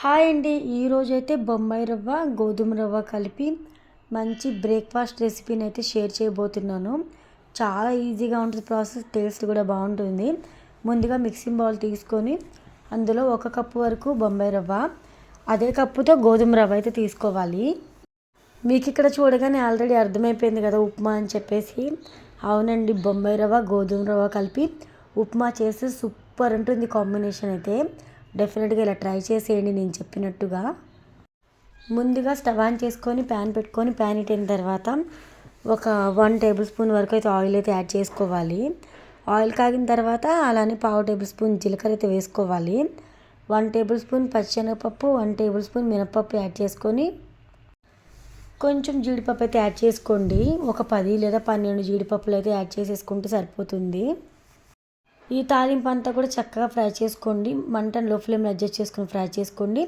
Hi అండి. ఈరోజు అయితే బొంబాయి రవ్వ గోధుమ రవ్వ కలిపి మంచి బ్రేక్ఫాస్ట్ రెసిపీని అయితే షేర్ చేయబోతున్నాను. చాలా ఈజీగా ఉంటుంది ప్రాసెస్ టేస్ట్ కూడా బాగుంటుంది. ముందుగా మిక్సింగ్ బౌల్ తీసుకొని అందులో ఒక కప్పు వరకు బొంబాయి రవ్వ అదే కప్పుతో గోధుమ రవ్వ అయితే తీసుకోవాలి. మీకు ఇక్కడ చూడగానే ఆల్రెడీ అర్థమైపోయింది కదా ఉప్మా అని చెప్పేసి. అవునండి బొంబాయి రవ్వ గోధుమ రవ్వ కలిపి ఉప్మా చేస్తే సూపర్ ఉంటుంది కాంబినేషన్ అయితే. డెఫినెట్గా ఇలా ట్రై చేసేయండి నేను చెప్పినట్టుగా. ముందుగా స్టవ్ ఆన్ చేసుకొని ప్యాన్ పెట్టుకొని ప్యాన్ ఇట్టిన తర్వాత ఒక వన్ టేబుల్ స్పూన్ వరకు అయితే ఆయిల్ అయితే యాడ్ చేసుకోవాలి. ఆయిల్ కాగిన తర్వాత అలానే పావు టేబుల్ స్పూన్ జీలకర్ర అయితే వేసుకోవాలి. వన్ టేబుల్ స్పూన్ పచ్చిశనగపప్పు వన్ టేబుల్ స్పూన్ మినపప్పు యాడ్ చేసుకొని కొంచెం జీడిపప్పు అయితే యాడ్ చేసుకోండి. ఒక పది లేదా పన్నెండు జీడిపప్పులు అయితే యాడ్ చేసేసుకుంటే సరిపోతుంది. ఈ తాలింపు అంతా కూడా చక్కగా ఫ్రై చేసుకోండి. మంటను లో ఫ్లేమ్లో అడ్జస్ట్ చేసుకుని ఫ్రై చేసుకోండి.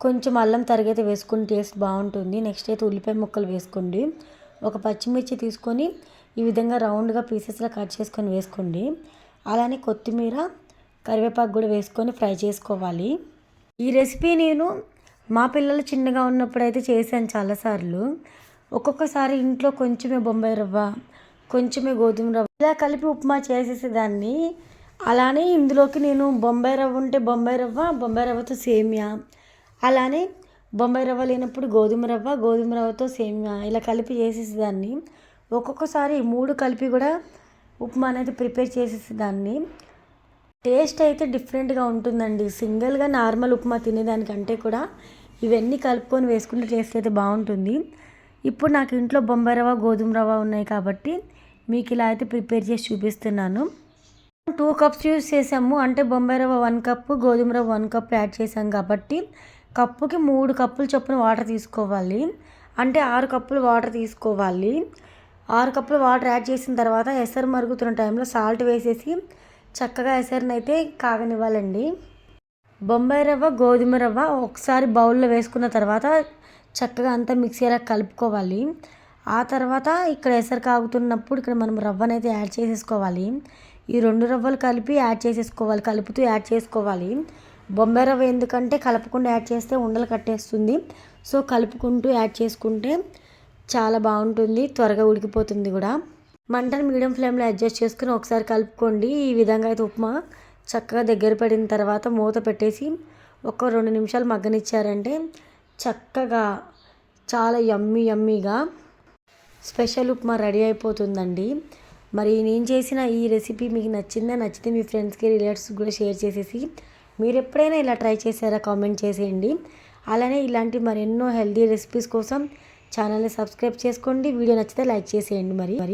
కొంచెం అల్లం తరిగైతే వేసుకుని టేస్ట్ బాగుంటుంది. నెక్స్ట్ అయితే ఉల్లిపాయ ముక్కలు వేసుకోండి. ఒక పచ్చిమిర్చి తీసుకొని ఈ విధంగా రౌండ్గా పీసెస్లో కట్ చేసుకొని వేసుకోండి. అలానే కొత్తిమీర కరివేపాకు కూడా వేసుకొని ఫ్రై చేసుకోవాలి. ఈ రెసిపీ నేను మా పిల్లలు చిన్నగా ఉన్నప్పుడు అయితే చేశాను చాలాసార్లు. ఒక్కొక్కసారి ఇంట్లో కొంచెమే బొంబాయి రవ్వ కొంచెమే గోధుమ రవ్వ. ఇలా కలిపి ఉప్మా చేసేసేదాన్ని. అలానే ఇందులోకి నేను బొంబాయి రవ్వ ఉంటే బొంబాయి రవ్వ బొంబాయి రవ్వతో సేమియా. అలానే బొంబాయి రవ్వ లేనప్పుడు గోధుమ రవ్వ గోధుమ రవ్వతో సేమియా. ఇలా కలిపి చేసేసేదాన్ని. ఒక్కొక్కసారి మూడు కలిపి కూడా ఉప్మా అనేది ప్రిపేర్ చేసేసేదాన్ని. టేస్ట్ అయితే డిఫరెంట్గా ఉంటుందండి. సింగిల్గా నార్మల్ ఉప్మా తినేదానికంటే కూడా ఇవన్నీ కలుపుకొని వేసుకుంటే టేస్ట్ అయితే బాగుంటుంది. ఇప్పుడు నాకు ఇంట్లో బొంబాయి రవ్వ గోధుమ రవ్వ ఉన్నాయి కాబట్టి మీకు ఇలా అయితే ప్రిపేర్ చేసి చూపిస్తున్నాను. టూ కప్స్ యూస్ చేసాము. అంటే బొంబాయి రవ్వ వన్ కప్ గోధుమ రవ్వ వన్ కప్ యాడ్ చేసాం కాబట్టి కప్పుకి మూడు కప్పులు చొప్పున వాటర్ తీసుకోవాలి. అంటే ఆరు కప్పులు వాటర్ తీసుకోవాలి. ఆరు కప్పులు వాటర్ యాడ్ చేసిన తర్వాత ఎసరు మరుగుతున్న టైంలో సాల్ట్ వేసేసి చక్కగా ఎసరుని అయితే కాగనివ్వాలండి. బొంబాయి రవ్వ గోధుమ రవ్వ ఒకసారి బౌల్లో వేసుకున్న తర్వాత చక్కగా అంతా మిక్సీ కలుపుకోవాలి. ఆ తర్వాత ఇక్కడ ఎసరు కాగుతున్నప్పుడు ఇక్కడ మనం రవ్వనైతే యాడ్ చేసేసుకోవాలి. ఈ రెండు రవ్వలు కలిపి యాడ్ చేసేసుకోవాలి. కలుపుతూ యాడ్ చేసుకోవాలి. బొంబాయి రవ్వ ఎందుకంటే కలపకుండా యాడ్ చేస్తే ఉండలు కట్టేస్తుంది. సో కలుపుకుంటూ యాడ్ చేసుకుంటే చాలా బాగుంటుంది. త్వరగా ఉడికిపోతుంది కూడా. మంటను మీడియం ఫ్లేమ్లో అడ్జస్ట్ చేసుకుని ఒకసారి కలుపుకోండి. ఈ విధంగా అయితే ఉప్మా చక్కగా దగ్గర పడిన తర్వాత మూత పెట్టేసి ఒక రెండు నిమిషాలు మగ్గనిచ్చారంటే చక్కగా చాలా యమ్మీ యమ్మీగా స్పెషల్ ఉప్మా రెడీ అయిపోతుందండి. మరి నేను చేసిన ఈ రెసిపీ మీకు నచ్చిందా నచ్చితే మీ ఫ్రెండ్స్కి రిలేటివ్స్కి కూడా షేర్ చేసేసి మీరు ఎప్పుడైనా ఇలా ట్రై చేశారా కామెంట్ చేసేయండి. అలానే ఇలాంటి మరెన్నో హెల్తీ రెసిపీస్ కోసం ఛానల్ని సబ్స్క్రైబ్ చేసుకోండి. వీడియో నచ్చితే లైక్ చేసేయండి మరి మరి.